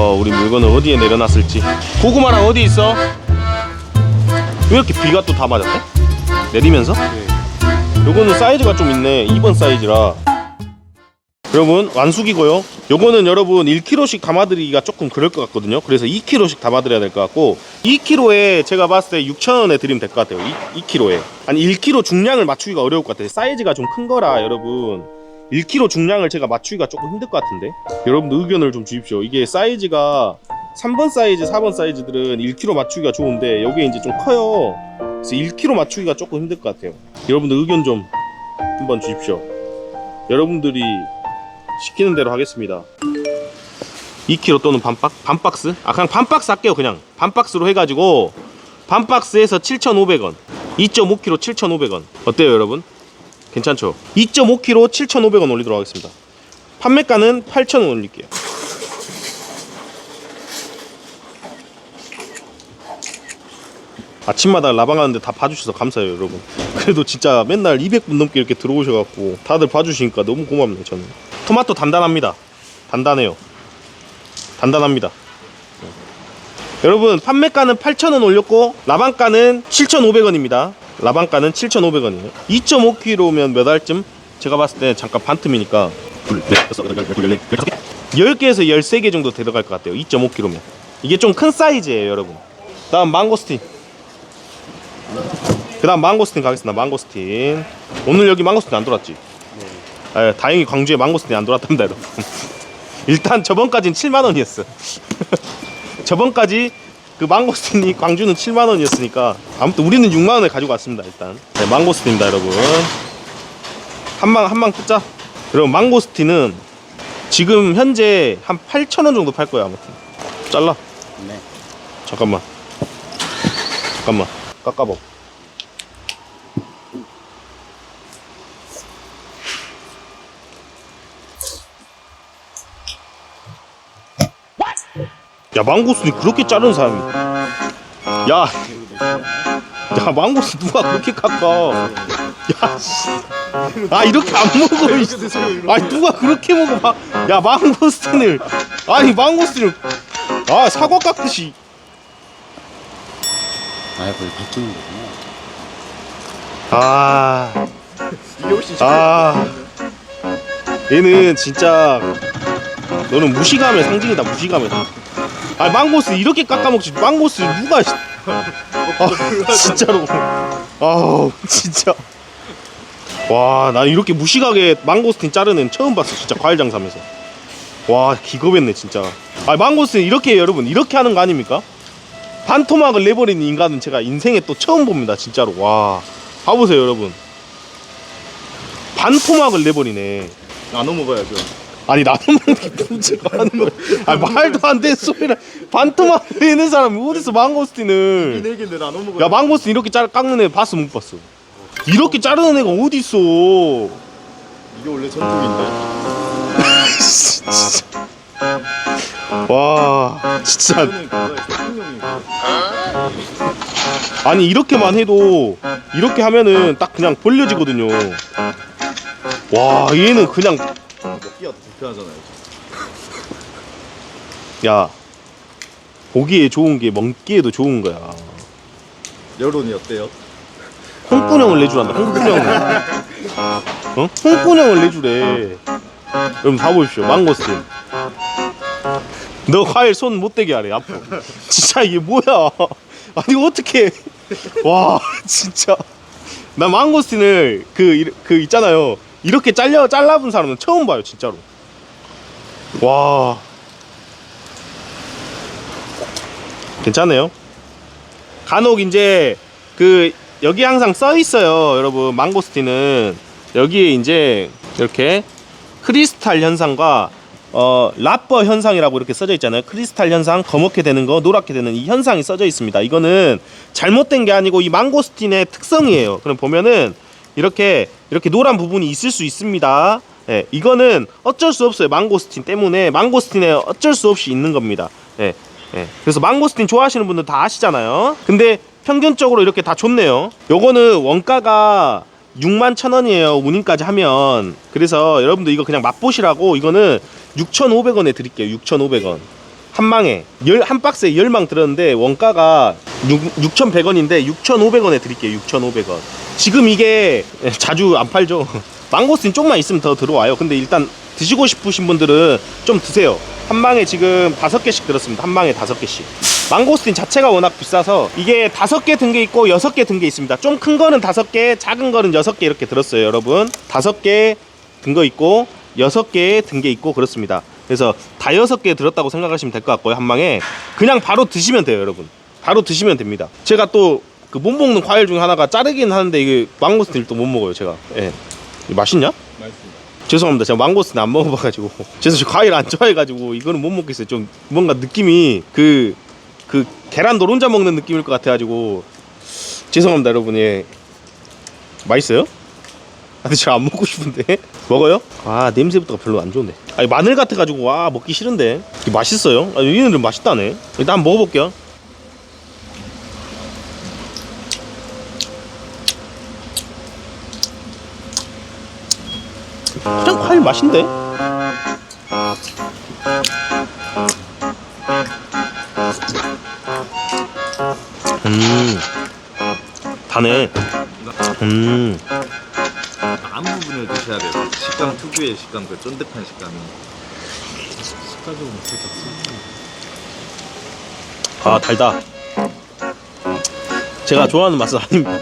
어 우리 물건을 어디에 내려놨을지. 고구마랑 어디 있어? 왜 이렇게 비가 또 다 맞았대? 내리면서? 요거는 사이즈가 좀 있네. 2번 사이즈라. 여러분 완숙이고요. 요거는 여러분 1kg씩 담아드리기가 조금 그럴 것 같거든요. 그래서 2kg씩 담아드려야 될 것 같고 2kg에 제가 봤을 때 6,000원에 드리면 될 것 같아요. 2, 2kg에. 아니 1kg 중량을 맞추기가 어려울 것 같아요. 사이즈가 좀 큰 거라 여러분 1kg 중량을 제가 맞추기가 조금 힘들 것 같은데? 여러분들 의견을 좀 주십시오. 이게 사이즈가 3번 사이즈 4번 사이즈들은 1kg 맞추기가 좋은데 여기 이제 좀 커요. 그래서 1kg 맞추기가 조금 힘들 것 같아요. 여러분들 의견 좀 한번 주십시오. 여러분들이 시키는 대로 하겠습니다. 2kg 또는 반박, 반박스? 아 그냥 반박스 할게요 그냥. 반박스로 해가지고 반박스에서 7,500원 2.5kg 7,500원. 어때요 여러분? 괜찮죠? 2.5kg 7,500원 올리도록 하겠습니다. 판매가는 8,000원 올릴게요. 아침마다 라방 하는데 다 봐주셔서 감사해요 여러분. 그래도 진짜 맨날 200분 넘게 이렇게 들어오셔갖고 다들 봐주시니까 너무 고맙네요 저는. 토마토 단단합니다. 단단해요. 단단합니다. 네. 여러분 판매가는 8,000원 올렸고 라방가는 7,500원입니다 라방가는 7,500원이에요. 2.5kg면 몇 알쯤? 제가 봤을 때 잠깐 반틈이니까. 10개에서 13개 정도 들어갈 것 같아요. 2.5kg면. 이게 좀 큰 사이즈예요 여러분. 다음 망고스틴. 그 다음 망고스틴 가겠습니다. 망고스틴. 오늘 여기 망고스틴 안 돌았지? 아, 다행히 광주에 망고스틴이 안 돌았답니다 여러분. 일단 저번까지는 7만원이었어. 저번까지 그 망고스틴이 광주는 7만 원이었으니까 아무튼 우리는 6만 원에 가지고 왔습니다 일단. 네, 망고스틴입니다 여러분. 한방 한방 뜯자. 여러분 망고스틴은 지금 현재 한 8천 원 정도 팔 거야 아무튼. 잘라. 네. 잠깐만. 잠깐만. 깎아봐 야 망고스니 그렇게 자른 사람이 야, 야 망고스 누가 그렇게 깎아 야, 씨. 아 이렇게 안 먹어 이 씨. 아니 누가 그렇게 먹어 마, 야 망고스틴을 아니 망고스틴을 아 사과 깎듯이 아, 거의 바뀌는 거구나. 아, 이게 훨씬 아, 얘는 진짜 너는 무시감의 상징이다 무시감의 상징. 아 망고스 이렇게 깎아먹지. 망고스 누가 씨- 아 진짜로. 아 진짜. 와 나 이렇게 무식하게 망고스틴 자르는 애 처음 봤어 진짜 과일 장사하면서. 와 기겁했네 진짜. 아 망고스틴 이렇게 여러분 이렇게 하는 거 아닙니까? 반토막을 내버리는 인간은 제가 인생에 또 처음 봅니다 진짜로. 와 봐보세요 여러분. 반토막을 내버리네. 나눠 먹어야죠. 아니 나도 먹는 게 문제가 아닌 거야 아 말도 안 되는 소리를. 반토막 내는 사람이 어디서 망고스틴을. 나눠 먹어야. 야 망고스틴 이렇게 잘 깎는 애 봤어? 못 봤어? 이렇게 자르는 애가 어디 있어? 이게 원래 전통인데. 진짜. 와 진짜. 아니 이렇게만 해도 이렇게 하면은 딱 그냥 벌려지거든요. 와 얘는 그냥 불편하잖아요. 야 보기에 좋은 게 먹기에도 좋은 거야. 여론이 어때요? 홍군형을 내주란다 홍군형을. 어? 홍군형을 내주래. 여러분 봐보십시오. 망고스틴. 너 과일 손 못 대게 하래 앞으로 진짜 이게 뭐야? 아니 어떻게 와 진짜. 나 망고스틴을 그, 이- 그 있잖아요. 이렇게 잘려 잘라본 사람은 처음 봐요 진짜로 와. 괜찮네요. 간혹 이제 그 여기 항상 써 있어요 여러분. 망고스틴은. 여기에 이제 이렇게 크리스탈 현상과 어 라퍼 현상이라고 이렇게 써져 있잖아요. 크리스탈 현상 검게 되는 거 노랗게 되는 이 현상이 써져 있습니다. 이거는 잘못된 게 아니고 이 망고스틴의 특성이에요. 그럼 보면은 이렇게 이렇게 노란 부분이 있을 수 있습니다 예, 이거는 어쩔 수 없어요. 망고스틴 때문에 망고스틴에 어쩔 수 없이 있는 겁니다. 예, 예. 그래서 망고스틴 좋아하시는 분들 다 아시잖아요. 근데 평균적으로 이렇게 다 좋네요. 요거는 원가가 6만 천 원이에요. 운임까지 하면. 그래서 여러분들 이거 그냥 맛보시라고 이거는 6,500원에 드릴게요. 6,500원. 한 망에. 열, 한 박스에 열망 들었는데 원가가 6, 6,100원인데 6,500원에 드릴게요. 6,500원. 지금 이게 자주 안 팔죠 망고스틴 조금만 있으면 더 들어와요. 근데 일단 드시고 싶으신 분들은 좀 드세요. 한 망에 지금 다섯 개씩 들었습니다. 한 망에 다섯 개씩. 망고스틴 자체가 워낙 비싸서 이게 다섯 개 든 게 있고 여섯 개 든 게 있습니다. 좀 큰 거는 다섯 개 작은 거는 여섯 개 이렇게 들었어요 여러분. 다섯 개 든 거 있고 여섯 개 든 게 있고 그렇습니다. 그래서 다 여섯 개 들었다고 생각하시면 될 것 같고요 한 망에. 그냥 바로 드시면 돼요 여러분. 바로 드시면 됩니다. 제가 또 그 못 먹는 과일 중에 하나가 자르긴 하는데 이게 망고스틴을 또 못 먹어요 제가. 예 맛있냐? 맛있습니다. 죄송합니다. 제가 망고스틴 안 먹어봐가지고. 죄송, 저 과일 안 좋아해가지고 이거는 못 먹겠어요. 좀 뭔가 느낌이 그, 그 계란 노른자 먹는 느낌일 것 같아가지고. 죄송합니다, 여러분. 예. 맛있어요? 아, 근데 제가 안 먹고 싶은데. 먹어요? 아, 냄새부터가 별로 안 좋네. 아니, 마늘 같아가지고, 와, 먹기 싫은데. 이게 맛있어요? 아, 얘네들 맛있다네. 일단 한번 먹어볼게요. 그냥 과일 맛인데? 음, 다네. 음, 안 부분을 드셔야 돼요. 식감 특유의 식감, 그 쫀득한 식감이. 식가적으로 살짝 아 달다. 제가 좋아하는 맛은 아닙니다.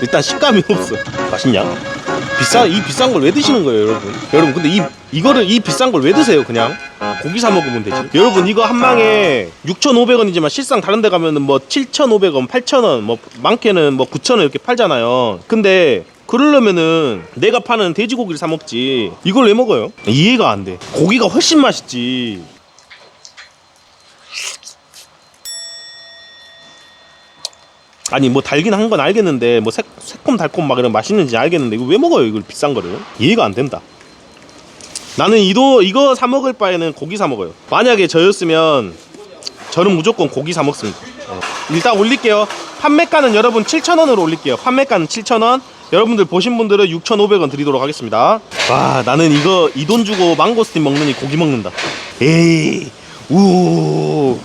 일단 식감이 없어. 맛있냐? 비싸 이 비싼 걸 왜 드시는 거예요, 여러분? 여러분 근데 이 이거를 이 비싼 걸 왜 드세요, 그냥? 고기 사 먹으면 되지. 여러분 이거 한 망에 6,500원이지만 실상 다른 데 가면은 뭐 7,500원, 8,000원, 뭐 많게는 뭐 9,000원 이렇게 팔잖아요. 근데 그러려면은 내가 파는 돼지고기를 사 먹지. 이걸 왜 먹어요? 이해가 안 돼. 고기가 훨씬 맛있지. 아니 뭐 달긴 한 건 알겠는데 뭐 새, 새콤달콤 막 이런 맛있는지 알겠는데 이거 왜 먹어요 이걸 비싼 거를? 이해가 안 된다. 나는 이도 이거 사 먹을 바에는 고기 사 먹어요. 만약에 저였으면 저는 무조건 고기 사 먹습니다. 어. 일단 올릴게요. 판매가는 여러분 7,000원으로 올릴게요. 판매가는 7,000원. 여러분들 보신 분들은 6,500원 드리도록 하겠습니다. 와 나는 이거 이 돈 주고 망고스틴 먹느니 고기 먹는다. 에이 우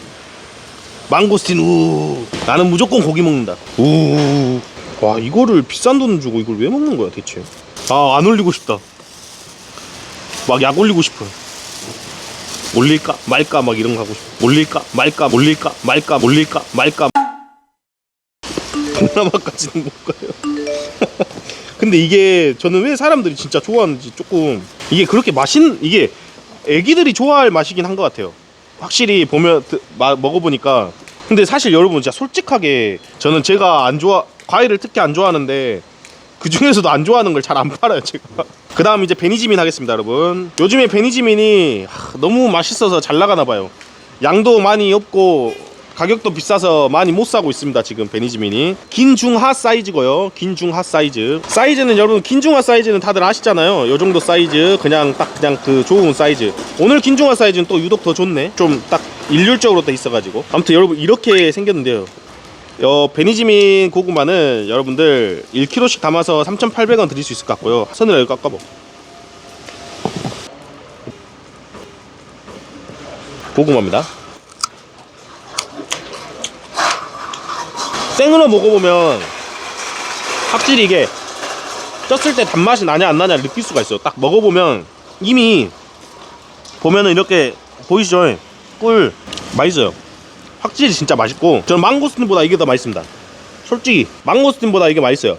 망고스틴 우. 나는 무조건 고기 먹는다. 우와 이거를 비싼 돈 주고 이걸 왜 먹는 거야 대체? 아 안 올리고 싶다. 막 약 올리고 싶어 올릴까 말까 막 이런 거 하고 싶어. 올릴까 말까 올릴까 말까 올릴까 말까. 동남아까지는 못 가요. 근데 이게 저는 왜 사람들이 진짜 좋아하는지 조금 이게 그렇게 맛있는 이게 애기들이 좋아할 맛이긴 한 것 같아요 확실히 보면 드- 마- 먹어보니까 근데 사실 여러분 진짜 솔직하게 저는 제가 안 좋아 과일을 특히 안 좋아하는데 그 중에서도 안 좋아하는 걸 잘 안 팔아요 제가. 그 다음 이제 베니지민 하겠습니다 여러분. 요즘에 베니지민이 하, 너무 맛있어서 잘 나가나 봐요. 양도 많이 없고 가격도 비싸서 많이 못 사고 있습니다 지금 베니지민이. 긴 중하 사이즈고요. 긴 중하 사이즈. 사이즈는 여러분 긴 중하 사이즈는 다들 아시잖아요. 요 정도 사이즈. 그냥 딱 그냥 그 좋은 사이즈. 오늘 긴 중하 사이즈는 또 유독 더 좋네. 좀 딱 일률적으로 돼 있어가지고. 아무튼 여러분 이렇게 생겼는데요. 어, 베니지민 고구마는 여러분들 1kg씩 담아서 3,800원 드릴 수 있을 것 같고요. 선을 여기 깎아봐 고구마입니다 생으로 먹어보면 확실히 이게 쪘을 때 단맛이 나냐 안 나냐 느낄 수가 있어요. 딱 먹어보면 이미 보면은 이렇게 보이시죠? 꿀 맛있어요. 확실히 진짜 맛있고 저는 망고스틴보다 이게 더 맛있습니다. 솔직히 망고스틴보다 이게 맛있어요.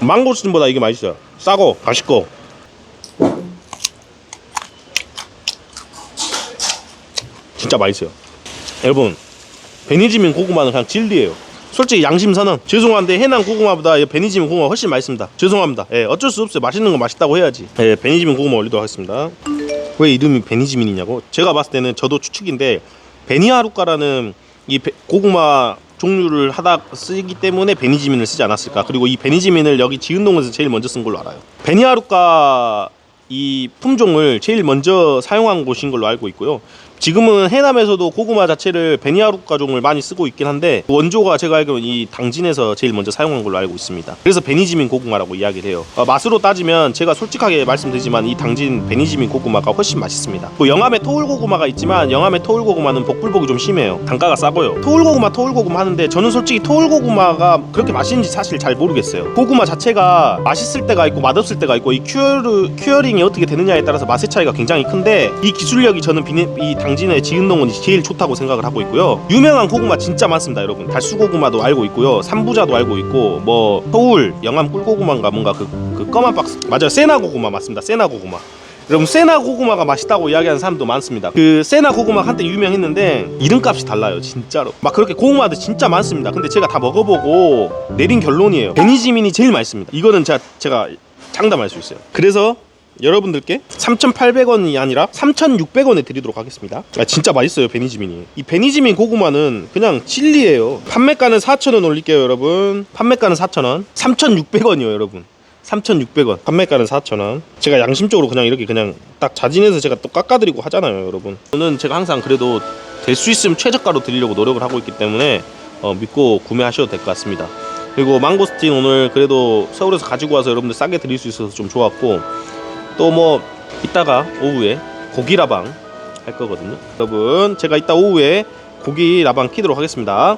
망고스틴보다 이게 맛있어요. 싸고 맛있고 진짜 맛있어요. 여러분 베니지민 고구마는 그냥 진리예요. 솔직히 양심 선언 죄송한데 해남 고구마보다 이 베니지민 고구마 훨씬 맛있습니다. 죄송합니다. 예, 어쩔 수 없어요. 맛있는 거 맛있다고 해야지. 예, 베니지민 고구마 올리도록 하겠습니다. 왜 이름이 베니지민이냐고? 제가 봤을 때는 저도 추측인데 베니하루카라는 이 베- 고구마 종류를 하다 쓰기 때문에 베니지민을 쓰지 않았을까? 그리고 이 베니지민을 여기 지은동에서 제일 먼저 쓴 걸로 알아요. 베니하루카 이 품종을 제일 먼저 사용한 곳인 걸로 알고 있고요 지금은 해남에서도 고구마 자체를 베니아룩 가종을 많이 쓰고 있긴 한데 원조가 제가 알기로는 이 당진에서 제일 먼저 사용한 걸로 알고 있습니다. 그래서 베니지민 고구마라고 이야기를 해요. 어, 맛으로 따지면 제가 솔직하게 말씀드리지만 이 당진 베니지민 고구마가 훨씬 맛있습니다. 뭐 영암에 토울 고구마가 있지만 영암의 토울 고구마는 복불복이 좀 심해요. 단가가 싸고요. 토울 고구마 토울 고구마 하는데 저는 솔직히 토울 고구마가 그렇게 맛있는지 사실 잘 모르겠어요. 고구마 자체가 맛있을 때가 있고 맛없을 때가 있고 이 큐어르, 큐어링이 어떻게 되느냐에 따라서 맛의 차이가 굉장히 큰데 이 기술력이 저는 비니, 이 당 진의 지은농원이 제일 좋다고 생각을 하고 있고요. 유명한 고구마 진짜 많습니다, 여러분. 달수고구마도 알고 있고요. 삼부자도 알고 있고 뭐 서울 영암 꿀고구마인가 뭔가 그, 그 검은 박스 맞아요. 세나 고구마 맞습니다. 세나 고구마. 여러분 세나 고구마가 맛있다고 이야기하는 사람도 많습니다. 그 세나 고구마 한때 유명했는데 이름값이 달라요, 진짜로. 막 그렇게 고구마도 진짜 많습니다. 근데 제가 다 먹어보고 내린 결론이에요. 베니지민이 제일 맛있습니다. 이거는 제가 제가 장담할 수 있어요. 그래서 여러분들께 3,800원이 아니라 3,600원에 드리도록 하겠습니다. 아, 진짜 맛있어요, 베니지민이. 이 베니지민 고구마는 그냥 진리예요. 판매가는 4,000원 올릴게요, 여러분. 판매가는 4,000원. 3,600원이요, 여러분. 3,600원. 판매가는 4,000원. 제가 양심적으로 그냥 이렇게 그냥 딱 자진해서 제가 또 깎아드리고 하잖아요, 여러분. 저는 제가 항상 그래도 될 수 있으면 최저가로 드리려고 노력을 하고 있기 때문에 어, 믿고 구매하셔도 될 것 같습니다. 그리고 망고스틴 오늘 그래도 서울에서 가지고 와서 여러분들 싸게 드릴 수 있어서 좀 좋았고 또 뭐 이따가 오후에 고기 라방 할 거거든요. 여러분 제가 이따 오후에 고기 라방 키도록 하겠습니다.